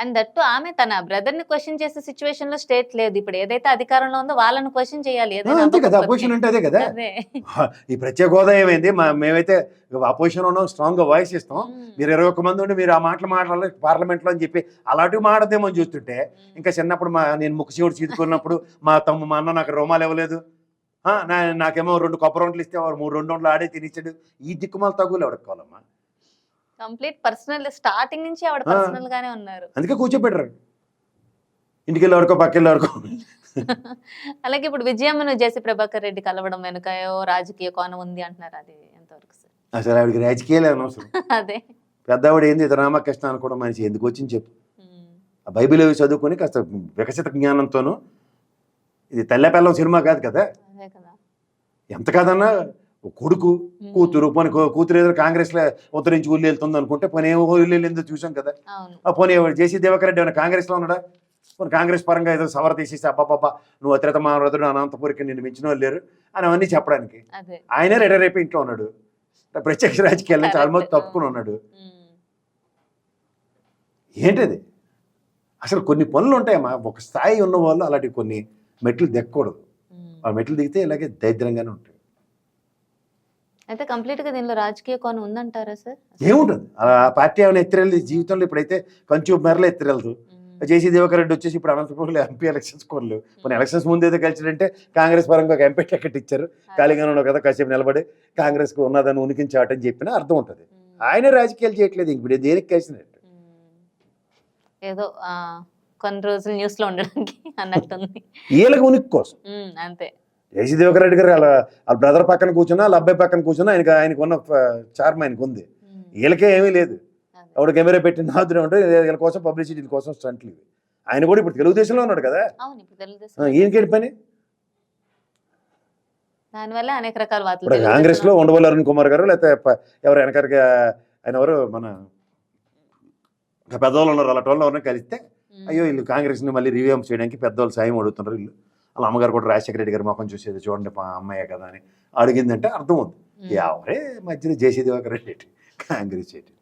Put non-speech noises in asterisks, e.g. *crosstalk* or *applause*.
And that ఆమె తన బ్రదర్ని question చేసే సిచ్యువేషన్లో స్టేట్ లేదు. ఇప్పుడు ఏదైతే అధికారంలో ఉందో వాళ్ళని క్వశ్చన్ చేయాలి. అంతే కదా. అపోజిషన్ అంటే అదే కదా. *laughs* ఈ ప్రత్యేక హోదా ఏమైంది? మేమైతే అపోజిషన్ ఉన్నాం స్ట్రాంగ్గా వాయిస్ ఇస్తాం. మీరు ఇరవై ఒక్క మంది ఉండి మీరు ఆ మాటలు మాట్లాడాలి పార్లమెంట్లో అని చెప్పి అలాంటివి మాడదేమో చూస్తుంటే ఇంకా చిన్నప్పుడు మా నేను ముక్కు శివుడు చీదుకున్నప్పుడు మా తమ్ము మా అన్న నాకు రోమాలు ఇవ్వలేదు. నాకేమో రెండు కొబ్బరి వంటలు ఇస్తే వాడు మూడు రెండు వంటలు ఆడే తినిచ్చాడు ఈ దిక్కుమాల తగులు ఎవడుకోవాలమ్మా కంప్లీట్ పర్సనల్ స్టార్టింగ్ నుంచి ఆవిడ. పర్సనల్ గానే ఉన్నారు. అందుకే కూర్చోబెట్టరు. ఇంటికి పక్క వెళ్ళి వరకు *laughs* అలాగే ఇప్పుడు విజయమ్మను జేసీ ప్రభాకర్ రెడ్డి కలవడం వెనుక ఏవో రాజకీయ కోణం ఉంది అంటున్నారు. అది ఎంతవరకు సార్? అసలు ఆవిడకి రాజకీయాలే అనవసరం. *laughs* అదే. పెద్దవాడు ఏంది రామకృష్ణ అనుకోవడం మనిషి ఎందుకు వచ్చింది చెప్పు. ఆ బైబిల్ అవి చదువుకొని కాస్త వికసిత జ్ఞానంతోనూ ఇది తెల్లపెల్లం సినిమా కాదు కదా. ఎంత కాదన్నా కొడుకు. కూతురు పోనీ కూతురు ఏదో కాంగ్రెస్లో ఉత్తరించి ఊళ్ళు వెళ్తుంది అనుకుంటే పోనీ ఏమో ఊళ్ళు వెళ్ళిందో చూసాం కదా? ఆ పోనీ జేసీ దేవకర్ రెడ్డి ఏమైనా కాంగ్రెస్లో ఉన్నాడా? పోనీ కాంగ్రెస్ పరంగా ఏదో సవర తీసేసి అబ్బాబ్బా నువ్వు అత్యత మానవుడు అనంతపురికి నిన్ను మించిన వాళ్ళు లేరు అని అవన్నీ చెప్పడానికి. ఆయనే అయిపోయి ఇంట్లో ఉన్నాడు. ప్రత్యక్ష రాజకీయాల నుంచి. ఆల్మోస్ట్ తప్పుకుని ఉన్నాడు. ఏంటది? అసలు కొన్ని పనులు ఉంటాయమ్మా. ఒక స్థాయి ఉన్న వాళ్ళు అలాంటి కొన్ని మెట్లు దిక్కకూడదు. ఆ మెట్లు దిగితే ఇలాగే దరిద్రంగానే ఉంటాయి. అయితే కంప్లీట్గా దీనిలో రాజకీయ కోణం ఉందంటారా సార్? ఏముంటుంది ఆ పార్టీ ఏమైనా ఎత్తిరెళ్ళి జీవితంలో ఇప్పుడైతే కంచు మేరలో ఎత్తిరెళ్తూ ఉమ్. జేసీ దివాకర్ రెడ్డి వచ్చేసి ఇప్పుడు అనంతపురంలో ఎంపీ ఎలక్షన్స్ కోర్లు కొన్ని ఎలక్షన్స్ ముందు ఏదో కలిసిడంటే కాంగ్రెస్ పరంగా ఒక ఎంపీ టికెట్ ఇచ్చారు. ఖాళీగానే ఉన్నావు కదా కాసేపు నిలబడి. కాంగ్రెస్కి ఉన్నదని ఉనికిని చాటని చెప్పినా అర్థం ఉంటుంది. ఆయన రాజకీయాలు చేయట్లేదు ఇంక. ఇప్పుడు దేనికి కలిసినట్టు. ఏదో కొన్ని రోజులు న్యూస్లో ఉండడానికి అన్నట్టుంది. వీళ్ళకి ఉనికి కోసం. అంతే. జేసీ దివాకర్ రెడ్డి గారు వాళ్ళ వాళ్ళ బ్రదర్ పక్కన కూర్చున్నా వాళ్ళ అబ్బాయి పక్కన కూర్చున్నా ఆయనకి ఆయనకు ఉన్న చార్మ్ ఆయనకు ఉంది. వీళ్ళకే ఏమీ లేదు. ఆవిడ కెమెరా పెట్టి నాదునే ఉంటే వీళ్ళ కోసం పబ్లిసిటీ కోసం స్టంట్లు ఇవి. ఆయన కూడా ఇప్పుడు తెలుగుదేశంలో ఉన్నాడు కదా. ఈయనకేంటి పని? దానివల్ల అనేక రకాల ఇప్పుడు కాంగ్రెస్లో ఉండవల్లి అరుణ్ కుమార్ గారు లేకపోతే ఎవరు వెనకరిగా ఆయన ఎవరు? మన పెద్దవాళ్ళు ఉన్నారు అలాంటి వాళ్ళు ఎవరిని కలిస్తే. అయ్యో వీళ్ళు కాంగ్రెస్ని మళ్ళీ రివ్యూ చేయడానికి పెద్దవాళ్ళు సాయం అడుగుతున్నారు వీళ్ళు. వాళ్ళ అమ్మగారు కూడా రాజశేఖర రెడ్డి గారి ముఖం చూసేది చూడండి మా అమ్మాయే కదా అని అడిగిందంటే అర్థం ఉంది. ఎవరే మధ్యలో జేసీ దివాకర్ రెడ్డి కాంగ్రెస్ ఏంటి